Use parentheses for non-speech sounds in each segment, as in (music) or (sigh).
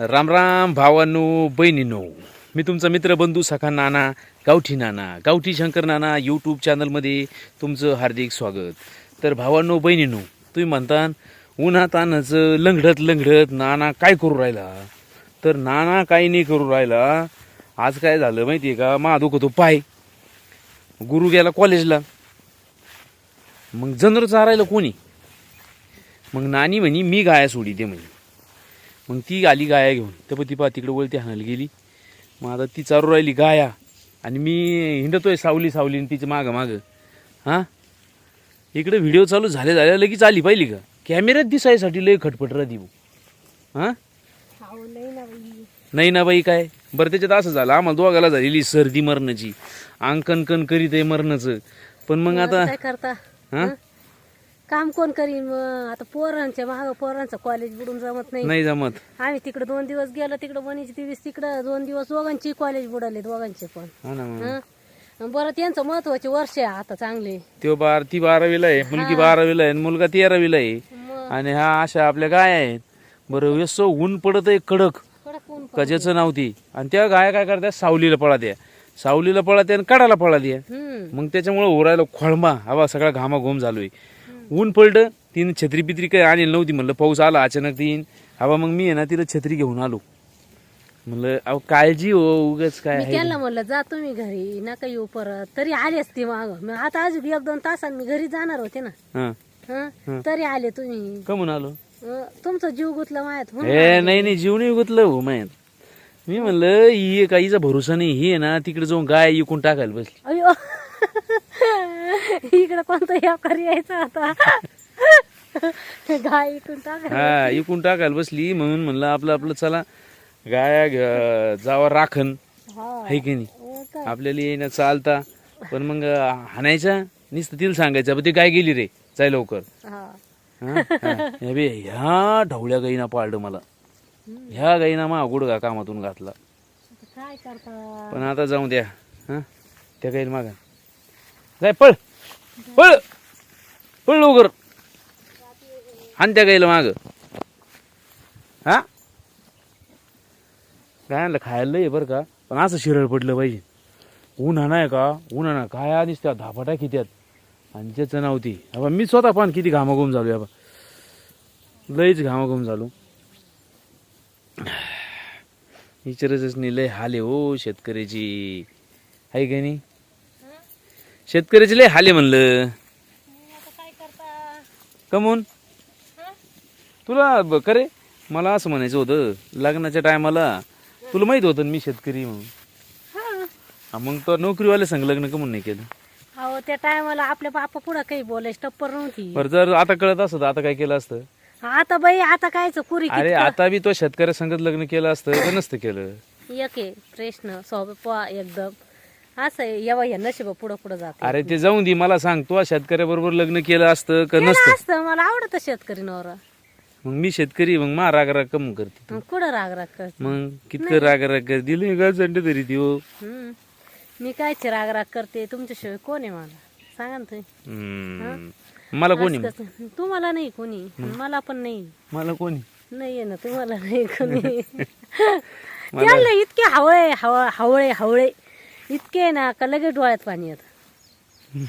राम राम भावांनो बहिणीनो. मी तुमचा मित्र बंधू सखा नाना गावठी नाना गावठी शंकर नाना यूट्यूब चॅनलमध्ये तुमचं हार्दिक स्वागत. तर भावांनो बहिणीनो तुम्ही म्हणता उन्हात आणाचं लंगडत लंगडत नाना काय करू राहिला? तर नाना काही नाही करू राहिला. आज काय झालं माहिती आहे का? मा दुखतो पाय. गुरु गेला कॉलेजला मग जनर चारायला कोणी? मग नानी म्हणी मी गाया सोडी ते म्हणे. मग ती आली गाया घेऊन. तर पण ती पा तिकडे वळती हाणायला गेली. मग आता ती चारू राहिली गाया. आणि मी हिंडतोय सावली सावली आणि तिच्या मागं मागं. हां? इकडे व्हिडिओ चालू झाले झाल्या लगेच आली पाहिली का? कॅमेऱ्यात दिसायसाठी लय खटपट राहती हां? नाही ना बाई नाही ना बाई काय? बरं त्याच्यात असं झालं आम्हाला दोघाला झालेली सर्दी मरणाची. अंकन कन करीत आहे मरणाचं. पण मग आता करता? हा? काम कोण करीन मग? आता पोरांच्या माग पोरांचं कॉलेज बुडून जमत नाही. नाही जमत. आम्ही तिकडे दोन दिवस गेलो तिकडे वणीची दिवस तिकडं दोन दिवस दोघांची कॉलेज बुडाले दोघांचे पण. हा ना मग. हं? बरं त्यांचं महत्त्वाचे वर्ष आहे आता चांगले. त्यो बार ती बारावीला आहे मुलगी बारावीला आहे आणि मुलगा तेरावीला आहे. आणि हा अशा आपल्या गाय आहेत. बरं व्यस्त ऊन पडत आहे कडक. कडक ऊन कजाचं नव्हती आणि त्या गाया काय करत्या? सावलीला पळात्या. सावलीला पळात्या आणि कडाला पळात्या. हम्म. मग त्याच्यामुळे ओरायला खोळंबा. हवा सगळा घामा घोम झालोय. ऊन पडलं तिने छत्री बित्री काय आणली नव्हती. म्हणलं पाऊस आला अचानक तीन हवा मग मी आहे ना तिला छत्री घेऊन आलो. म्हणलं अहो काळजी हो उगाच काय मी आहे त्यांना म्हणलं जा तुम्ही घरी नका येऊ परत. तरी आलेच ती माग. मग आता अजून एक दोन तासांनी मी घरी जाणार होते ना. हा. हं? तरी आले तुम्ही. का म्हणून आलो? अं, तुमचं जीव गुतला माहीत हो ए नाही नाही जीव नाही गुतलं हो माहीत मी म्हणलं ही काहीचा भरोसा नाही ही आहे ना तिकडे जाऊन गाय इकून टाकायला बसली. अयो इकडे कोणता व्यापारी यायचा आता? गाय इकडून टाका हा इकून टाकायला बसली म्हणून म्हणलं आपलं आपलं चला गाया जावा राखण. हा. की नाही? काय? आपल्याला येणं चालता. पण मग हाणायचा? नुसतं तिला सांगायचं "अबे, ती काय गेली रे. जाय लवकर. हा. हा? हा. हे बे, ह्या ढवळ्या गाईना पाळलं मला. ह्या गाईना मा गुडगा कामातून घातला. आता काय करता? पण आता जाऊ द्या. हा? त्या गाईला मागा. जाय पळ. पळ. पळ लवकर. आणि त्या गाईला माग. हा? काय आणलं? खायला लय बरं का? पण असं शिरळ पडलं पाहिजे. उन्हा नाही का? उन्हा ना काय आधीच त्या धापाटा कित्यात? आणि त्याचं नाव ती. अबा मी स्वतः पण किती घामाघूम झालो आपण लईच घामाघूम झालो. विचारायचंच नाही लय हाले हो शेतकऱ्याची. आहे का नाही? शेतकऱ्याची लय हाल म्हणलं. आता काय करता? कमून? तुला ब- मला असं म्हणायचं होतं लग्नाच्या टायमाला तुला माहीत होतं ना मी शेतकरी म्हणून. हा. हा, मग तो नोकरीवाल्या संग लग्न कमून नाही केलं. अहो त्या टायमाला आपल्या बापा पुढं काही बोलायची टप्पर नव्हती. बरं जर आता कळत असतं आता काय केलं असतं? आता बाई आता कायच कुरी अरे आता बी तो शेतकऱ्या संगत लग्न केलं असतं नसतं केलं. एक आहे प्रश्न सोपा एकदम. असं आहे येवा या नशिबा पुढं पुढं जाते अरे ते जाऊन दे मला सांग तू शेतकऱ्याबरोबर लग्न केलं असतं का नसतं? असतं मला आवडत शेतकरी नवरा. मग मी शेतकरी मग मा राग राग कम करते मग कुठं राग राग करते? मग कितकं राग राग कर दिले का तरी ती हो हम्म. मी कायचे राग राग करते तुमच्याशिवाय कोण आहे मला? सांगा ना तुम्ही. हम्म. मला कोणी असं कसं? तुम्हाला नाही कोणी मला पण नाही. मला कोणी नाहीये ना तुम्हाला नाही कोणी. (laughs) (laughs) इतके हवळे हव हवळे हवळे. इतके ना का लगेच डोळ्यात पाणी येत.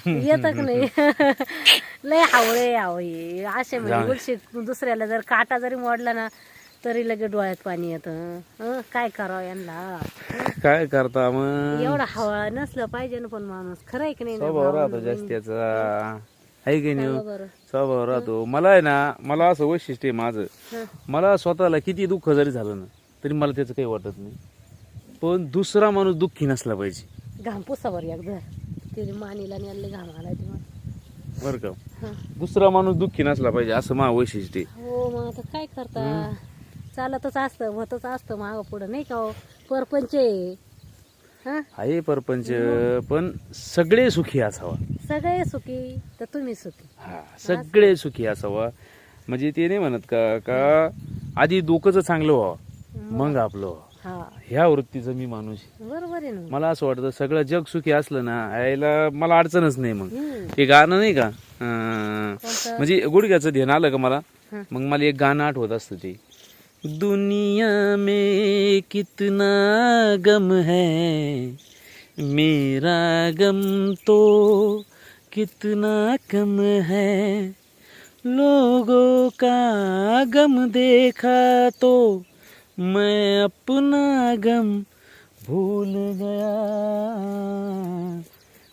येत नाही. (laughs) लय हवळे हवळे. असे म्हणजे दुसऱ्याला जर काटा जरी मोडला ना तरी लगेच डोळ्यात पाणी येतं. काय करावं यांना? काय करता मग? एवढा हवा नसलं पाहिजे ना पण माणूस. खरं आहे की नाही ना स्वभाव राहतो जास्त त्याचा आहे की नाही हो? स्वभाव राहतो. मला आहे ना मला असं वैशिष्ट्य आहे माझं. मला स्वतःला किती दुःख जरी झालं ना तरी मला त्याचं काही वाटत नाही. पण दुसरा माणूस दुःखी नसला पाहिजे. घाम पुसावर एकदा. तिने मानीला नेले घाम बरं का? हं. दुसरा माणूस दुःखी नसला पाहिजे असं मा वैशिष्ट्य आहे. हो मग आता काय करता? चालतच असतं होतच असतं मागं पुढं नाही का हो? परपंच आहे. हा? आहे परपंच पण सगळे सुखी असावा. सगळे सुखी तर तुम्ही सुखी. हा सगळे सुखी असावा. म्हणजे ते नाही म्हणत का का आधी डोकंच चांगलं व्हावं मग आपलं व्हावं. हा ह्या वृत्तीचं मी माणूस आहे. बरोबर आहे ना मला असं वाटतं सगळं जग सुखी असलं ना यायला मला अडचणच नाही मग हम्म. ते गाणं नाही का अं, कोणतं? म्हणजे गुडघ्याचं ध्यान आलं का मला हं. मग मला एक गाणं आठवत असतं ते दुनिया में कितना गम है मेरा गम तो कितना कम है लोगों का गम देखा तो मैं अपना गम भूल गया।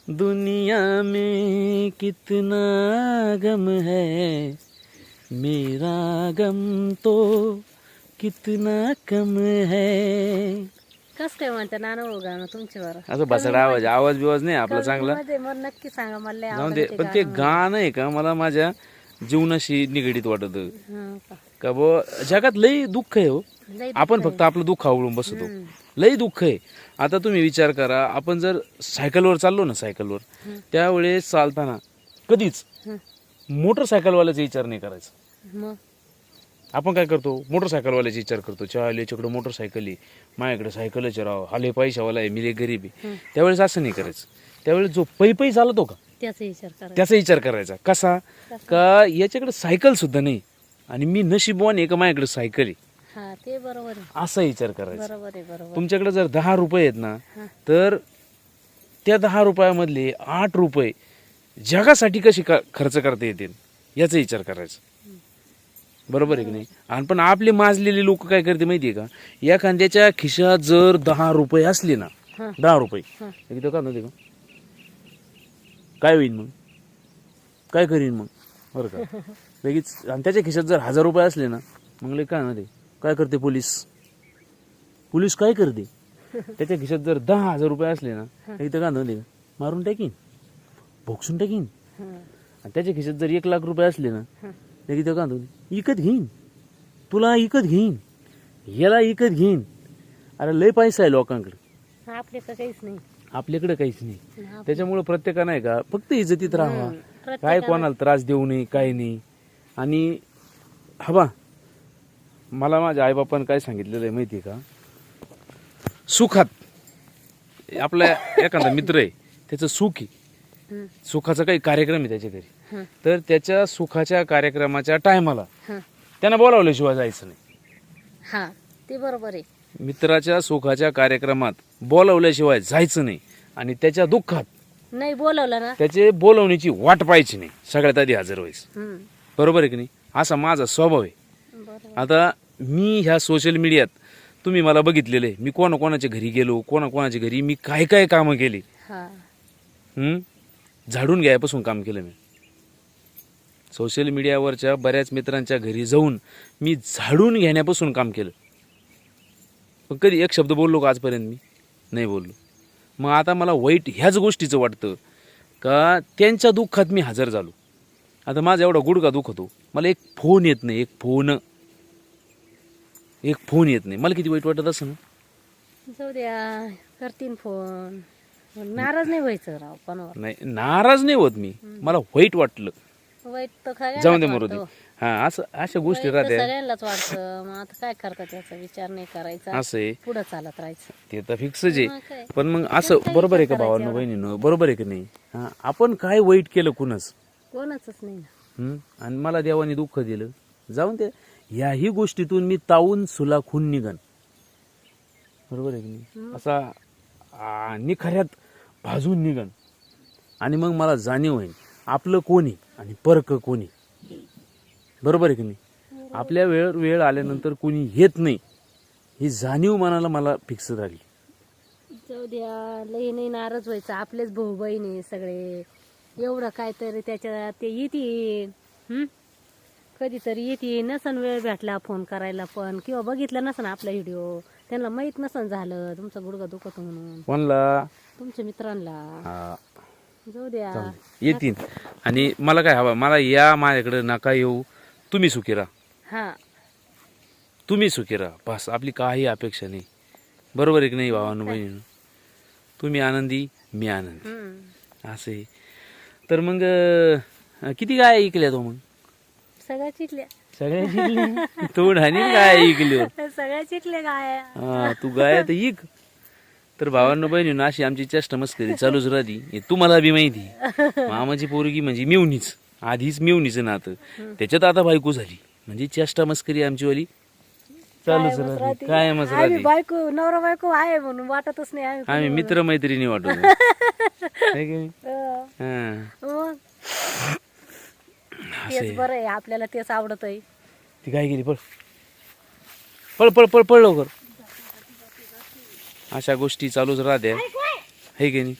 दुनिया में कितना गम है मेरा गम तो कितना कम है। कस काय म्हणते नाना हो गाणं तुमच्या बरं? असं बसडा आवाज आवाज बिवाज नाही आपला चांगला. मध्ये मग नक्की सांगा मला लय जाऊन दे पण ते गाणं. आहे का? मला माझ्या जीवनाशी निगडीत वाटत. हं का. का बो जगात लई दुःख आहे हो. आपण फक्त आपलं दुःख आवडून बसतो. लई दुःख आहे. आता तुम्ही विचार करा आपण जर सायकलवर चाललो ना सायकलवर त्यावेळेस चालताना कधीच. मोटरसायकलवाल्याचा विचार नाही करायचा. आपण काय करतो? मोटरसायकलवाल्याचा विचार करतो. चाल याच्याकडे मोटरसायकल आहे. माझ्याकडे सायकलच राव. हाले पैशावाला आहे मिले गरीब आहे. त्यावेळेस असं नाही करायचं. त्यावेळेस जो पै पै चालतो का? त्याचा विचार करायचा. कसा? का याच्याकडे सायकल सुद्धा नाही. आणि मी नशीबवान आहे का माझ्याकडे सायकल आहे? हा ते बरोबर आहे. असा विचार करायचा. बरोबर आहे बरोबर तुमच्याकडे जर दहा रुपये आहेत ना हा. तर त्या दहा रुपयामधले आठ रुपये जगासाठी कशी का खर्च करता येतील? याचा विचार करायचा. बरोबर आहे की नाही? आणि पण आपले माजलेले लोक काय करते माहितीये का? एखाद्याच्या खिशात जर दहा रुपये असले ना हा. दहा रुपये. हा. एकदा का नव्हते का काय होईल मग? काय करीन मग? बरं का. (laughs) लगेच आणि त्याच्या खिशात जर हजार रुपये असले ना मग लय काय ना ते काय करते पोलीस? पोलीस काय करते? त्याच्या खिशात जर दहा हजार रुपये असले ना इथं का नव्हते मारून टाकीन. भोगसून टाकीन. आणि त्याच्या खिशात जर एक लाख रुपये असले ना लगेच इथं का नव्हते इकत घेईन. तुला इकत घेईन. याला इकत घेईन. अरे लय पैसा आहे लोकांकडे. आपले तर काहीच नाही. आपल्याकडे काहीच नाही. त्याच्यामुळे प्रत्येकानं आहे का फक्त इज्जतीत राहावा. काय कोणाला त्रास देऊ नये काय नाही आणि हवा मला माझ्या आईबापानं काय सांगितलेलं आहे माहिती का? सुखात आपला एखादा मित्र आहे त्याचं सुख आहे. सुखाचा काही कार्यक्रम आहे त्याच्या घरी. तर त्याच्या सुखाच्या कार्यक्रमाच्या टायमाला. त्यांना बोलावल्याशिवाय जायचं नाही. हा ते बरोबर आहे. मित्राच्या सुखाच्या कार्यक्रमात बोलावल्याशिवाय जायचं नाही. आणि त्याच्या दुःखात नाही बोलवलं ना. त्याचे बोलवण्याची वाट पाहायची नाही. सगळ्यात आधी हजर व्हायचं. बरोबर आहे की नाही? असा माझा स्वभाव आहे. आता मी ह्या सोशल मीडियात तुम्ही मला बघितलेलं आहे मी कोणा कोणाच्या घरी गेलो कोणा कोणाच्या घरी मी काय काय कामं केली? झाडून घ्यायपासून काम केलं मी. सोशल मीडियावरच्या बऱ्याच मित्रांच्या घरी जाऊन मी झाडून घेण्यापासून काम केलं. पण कधी एक शब्द बोललो का आजपर्यंत मी? नाही बोललो. मग आता मला वाईट ह्याच गोष्टीचं वाटतं का त्यांच्या दुःखात मी हजर झालो. आता माझा एवढा गुडघा दुखतो. मला एक फोन येत नाही एक फोन. एक फोन येत नाही. मला किती वाईट वाटत असं जाऊ द्या करतीन फोन. नाराज नाही व्हायचं राव कोणावर? नाही नाराज नाही होत मी. मला वाईट वाटलं. वाईट तर जाऊन दे मरुदी. हा असं अशा गोष्टी राहत्या. सगळ्यांनाच वाटतं. मग आता काय करता त्याचा विचार नाही करायचा. असं आहे. पुढे चालत राहायचं. ते तर फिक्सच आहे. मग काय? पण मग असं बरोबर आहे का भावांनो बहिणीनं? बरोबर आहे की नाही? हा आपण काय वाईट केलं कुणाच कोणाच नाही ना. हं? आणि मला देवाने दुःख दिलं. जाऊन ते ह्याही गोष्टीतून मी तावून सुलाखून निघन. बरोबर आहे की नाही? असा आ, निखऱ्यात भाजून निघन. आणि मग मला जाणीव होईल आपलं कोणी आणि परक कोणी बरोबर आहे की नाही? आपल्या वेळ वेळ आल्यानंतर कोणी येत नाही. ही जाणीव मनाला मला फिक्स झाली जाऊ द्या लई नाही नाराज व्हायचं. आपलेच भाऊ बहिणी सगळे. एवढं काय तरी त्याच्या ते येतील हं? कधीतरी येतील नसन वेळ भेटला फोन करायला पण. किंवा बघितलं नसन आपला व्हिडिओ त्यांना माहीत नसन झालं. तुमचा गुडघा दुखत म्हणून. कोणला? तुमच्या मित्रांना. हा, जाऊ द्या. येतील आणि मला काय हवं? मला या माझ्याकडे नका येऊ. तुम्ही सुखी राहा. हा. तुम्ही सुखी राहा. बस. आपली काही अपेक्षा नाही. बरोबर आहे की नाही भावानं बहिणीनं? तुम्ही आनंदी मी आनंदी. हं. असं तर मग अं, किती गाय ऐकल्या तो मग? सगळ्या चिटल्या सगळ्या शिकल्या तोड आणि गाय ऐकली सगळ्या चिटल्या काय हा तू गाय तर ऐक तर भावांनो बहिणीनं अशी आमची चेष्टा मस्करी चालूच राहती. हे तुम्हाला बी माहिती मामाची पोरगी म्हणजे मिवणीच. आधीच मिवणीचं नातं. त्याच्यात आता बायको झाली. म्हणजे चेष्टा मस्करी आमची वाली चालूच राहते. कायमच आम्ही राहते. बायको नवरा बायको आहे म्हणून वाटतच नाही आम्ही मित्र मैत्रिणी वाटतो. (laughs) है. हा. मग तेच बरं आहे आपल्याला तेच आवडत आहे ती काय गेली पळ. पळ पळ पळ पळ लवकर. अशा गोष्टी चालूच राहत्या. हे की नाही?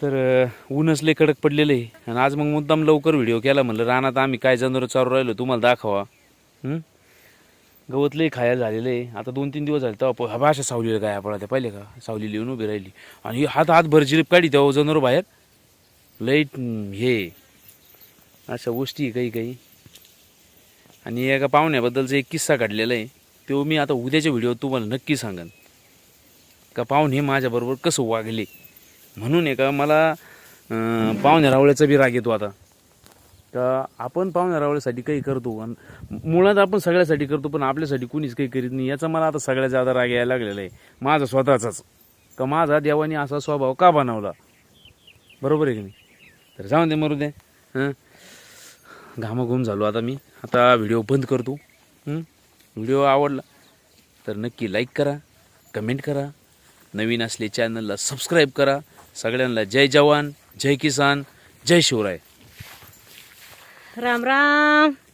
तर ऊनच लय कडक पडलेलं आहे. आणि आज मग मुद्दाम लवकर व्हिडिओ केला म्हणलं. रानात आम्ही काय जनावर चालू राहिलो तुम्हाला दाखवा. गवत लई खायला झालेलं आहे आता दोन तीन दिवस झाले तेव्हा प- हवा अशा सावलीला काय पडा पाहिले का? सावली लिहून उभी राहिली. आणि ही हात हात भर जिरीप काढी तेव्हा जनावर बाहेर. लईट हे. अशा गोष्टी आहे काही काही आणि एका पाहुण्याबद्दलचा एक किस्सा काढलेला आहे. तो मी आता उद्याच्या व्हिडिओ तुम्हाला नक्की सांगेन. का पाहुणे माझ्याबरोबर कसं वागले? म्हणून आहे का मला पाहुणे पाहुण्या रावळ्याचा बी राग येतो आता. का आपण पाहुण्या काही करतो आणि मुळात आपण सगळ्यासाठी करतो पण आपल्यासाठी कुणीच काही करीत नाही. याचा मला आता सगळ्यात जादा राग यायला लागलेला आहे. माझा स्वतःचाच. का माझा देवाने असा स्वभाव का बनवला? बरोबर आहे की नाही? तर जाऊन दे मरू दे. हां? घामाघूम झालो आता मी. आता व्हिडिओ बंद करतो. व्हिडिओ आवडला तर नक्की लाईक करा कमेंट करा. नवीन असले चॅनलला सबस्क्राईब करा. सगळ्यांना जय जवान जय किसान जय शिवराय. राम राम.